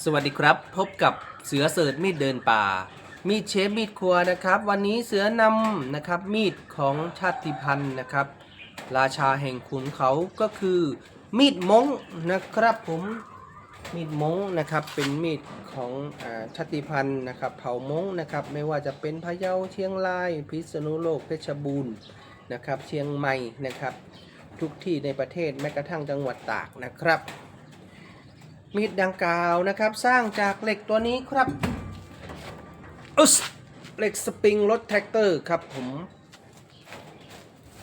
สวัสดีครับ พบกับเสือเสิร์ชมีดเดินป่า มีดเชฟมีดครัวนะครับ วันนี้เสือนำนะครับมีดของชาติพันธุ์นะครับ ราชาแห่งขุนเขาก็คือ มีดมงนะครับผมมีดมงนะครับเป็นมีดของอชาติพันธุ์นะครับเผ่ามงนะครับไม่ว่าจะเป็นพะเยาเชียงราย พิษณุโลกเพชรบูรณ์นะครับ เชียงใหม่นะครับ ทุกที่ในประเทศแม้กระทั่งจังหวัดตากนะครับ มีดดังกล่าวนะครับ สร้างจากเหล็กตัวนี้ครับอุสเหล็กสปริงรถแท็กเตอร์ครับผม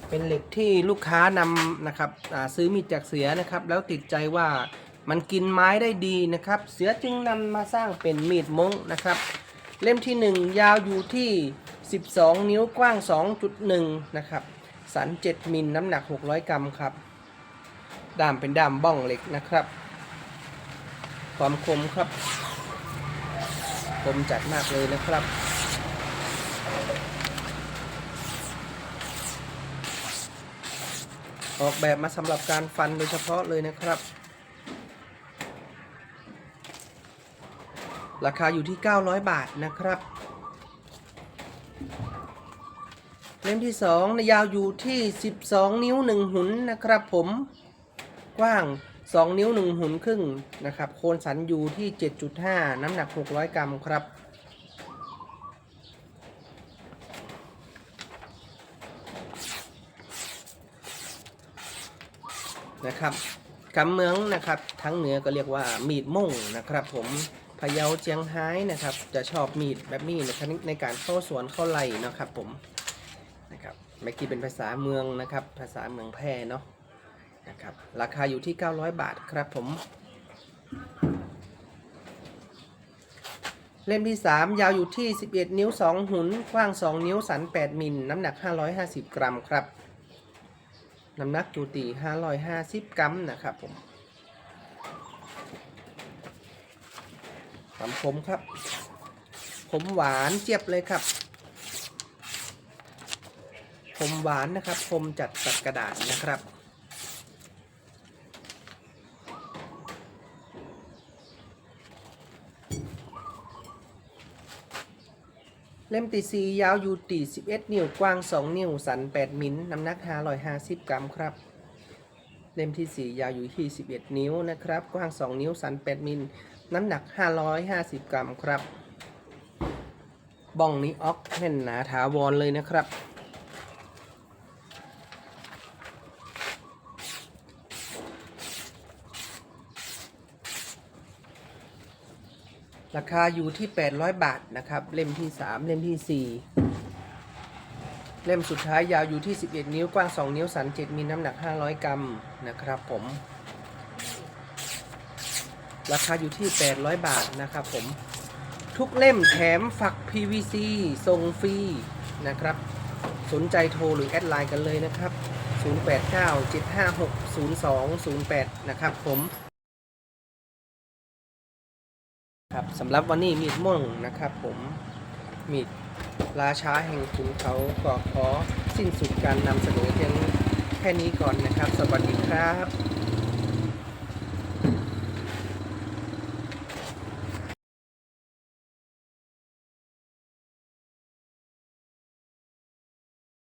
เป็นเหล็กที่ลูกค้านำนะครับซื้อมีดจากเสือนะครับ แล้วติดใจว่ามันกินไม้ได้ดีนะครับ เสือจึงนำมาสร้างเป็นมีดมงนะครับ เล่มที่ 1 ยาวอยู่ที่ 12 นิ้วกว้าง 2.1 นะครับ สัน 7 มิลน้ำหนัก 600 กรัมครับด้ามเป็นด้ามบ้องเหล็กนะครับ ความคมครับ คมจัดมากเลยนะครับ ออกแบบมาสำหรับการฟันโดยเฉพาะเลยนะครับ ราคาอยู่ที่ 900 บาทนะครับเล่มที่2ยาวอยู่ที่ 12 นิ้ว 1 หุนนะครับผม กว้าง 2 นิ้ว 1 หุนครึ่งนะครับ โคนสันอยู่ที่ 7.5 น้ำหนัก 600 กรัมครับ นะครับกำเมืองนะครับทั้งเหนือก็เรียกว่ามีดม่งนะครับ ผมพะเยาเจียงไฮ้นะครับ จะชอบมีดแบบนี้นะครับในการเข้าสวนเข้าไร่นะครับผมนะครับเมื่อกี้เป็นภาษาเมืองนะครับ ภาษาเมืองแพร่เนาะ นะครับ ราคาอยู่ที่ 900 บาทครับผม เล่มที่ 3 ยาวอยู่ที่ 11 นิ้ว 2 หุนกว้าง 2 นิ้วสัน 8 มิล น้ำหนัก 550 กรัมครับ น้ำหนักอยู่ตี 550 กรัมนะครับผมความคมครับผมหวานเจี๊ยบเลยครับ ผมหวานนะครับคมจัดตัดกระดาษนะครับ เล่มตีซียาวอยู่ตี11 นิ้วกว้าง 2 นิ้ว สัน 8 มิลน้ำหนัก 550 กรัมครับ เล่มที่ 4 ยาวอยู่ที่11 นิ้วนะครับ กว้าง 2 นิ้ว สัน 8 มิลน้ำหนัก 550 กรัมครับ บ้องนี้ออกแน่นหนาถาวรเลยนะครับ ราคาอยู่ที่ 800 บาทนะครับ เล่มที่ 3 เล่มที่ 4 เล่มสุดท้ายยาวอยู่ที่ 11 นิ้วกว้าง 2 นิ้วสัน 7มิลน้ำหนัก 500 กรัมนะครับผม ราคาอยู่ที่ 800 บาทนะครับผม ทุกเล่มแถมฝัก PVC ส่งฟรีนะครับ สนใจโทรหรือแอดไลน์กันเลยนะครับ 0897560208 นะครับผม ครับสำหรับวันนี้มีดม่วงนะครับผมมีดราช้าแห่งขุนเขาก็ขอสิ้นสุดการนำเสนอเพียงแค่นี้ก่อนนะครับ สวัสดีครับ